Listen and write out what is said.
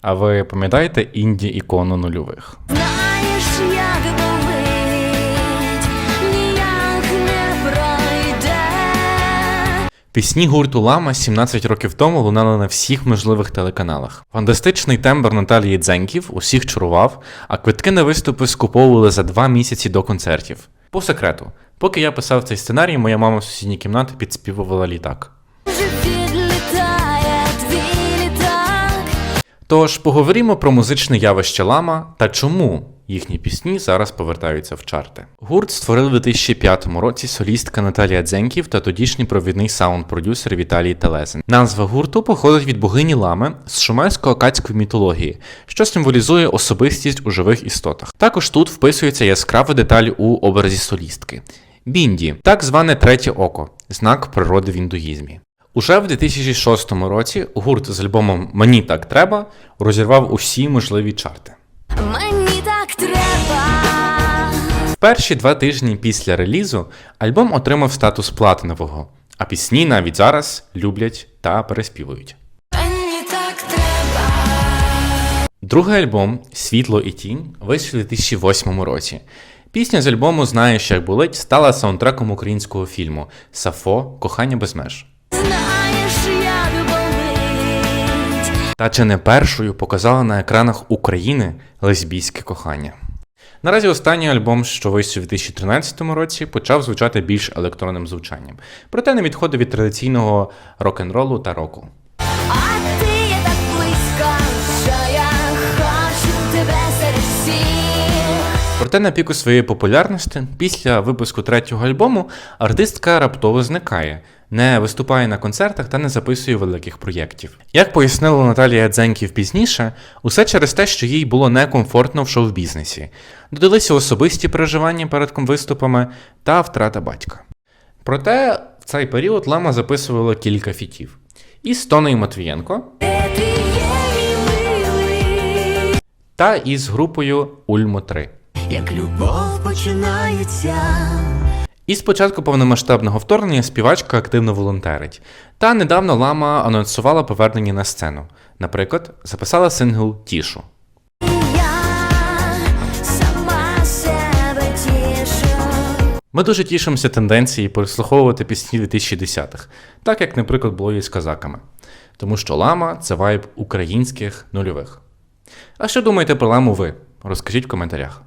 А ви пам'ятаєте інді ікону нульових? Знаєш, як болить, ніяк не пройде. Пісні гурту Лама 17 років тому лунали на всіх можливих телеканалах. Фантастичний тембр Наталії Дзеньків усіх чарував, а квитки на виступи скуповували за два місяці до концертів. По секрету, поки я писав цей сценарій, моя мама в сусідній кімнаті підспівувала літак. Тож поговоримо про музичне явище Лама та чому їхні пісні зараз повертаються в чарти. Гурт створили у 2005 році солістка Наталія Дзеньків та тодішній провідний саунд-продюсер Віталій Телезин. Назва гурту походить від богині Лами з шумерсько-акадської мітології, що символізує особистість у живих істотах. Також тут вписується яскрава деталь у образі солістки. Бінді, так зване третє око, знак природи в індуїзмі. Уже в 2006 році гурт з альбомом Мені так треба розірвав усі можливі чарти. Мені так треба. В перші два тижні після релізу альбом отримав статус платинового, а пісні навіть зараз люблять та переспівують. Мені так треба. Другий альбом Світло і тінь вийшов у 2008 році. Пісня з альбому Знаєш, як болить стала саундтреком українського фільму Сафо Кохання без меж. Та чи не першою показала на екранах України лесбійське кохання. Наразі останній альбом, що вийшов у 2013 році, почав звучати більш електронним звучанням, проте не відходив від традиційного рок-н-ролу та року. Проте на піку своєї популярності, після випуску третього альбому, артистка раптово зникає, не виступає на концертах та не записує великих проєктів. Як пояснила Наталія Дзеньків пізніше, усе через те, що їй було некомфортно в шоу-бізнесі, додалися особисті переживання перед виступами та втрата батька. Проте в цей період Лама записувала кілька фітів. Із Тоною Матвієнко та із групою Ульмо 3. Як любов починається. І з початку повномасштабного вторгнення співачка активно волонтерить. Та недавно Лама анонсувала повернення на сцену. Наприклад, записала сингл тішу. Ми дуже тішимося тенденції переслуховувати пісні 2010-х, так як, наприклад, було і з казаками. Тому що лама це вайб українських нульових. А що думаєте про ламу ви? Розкажіть в коментарях.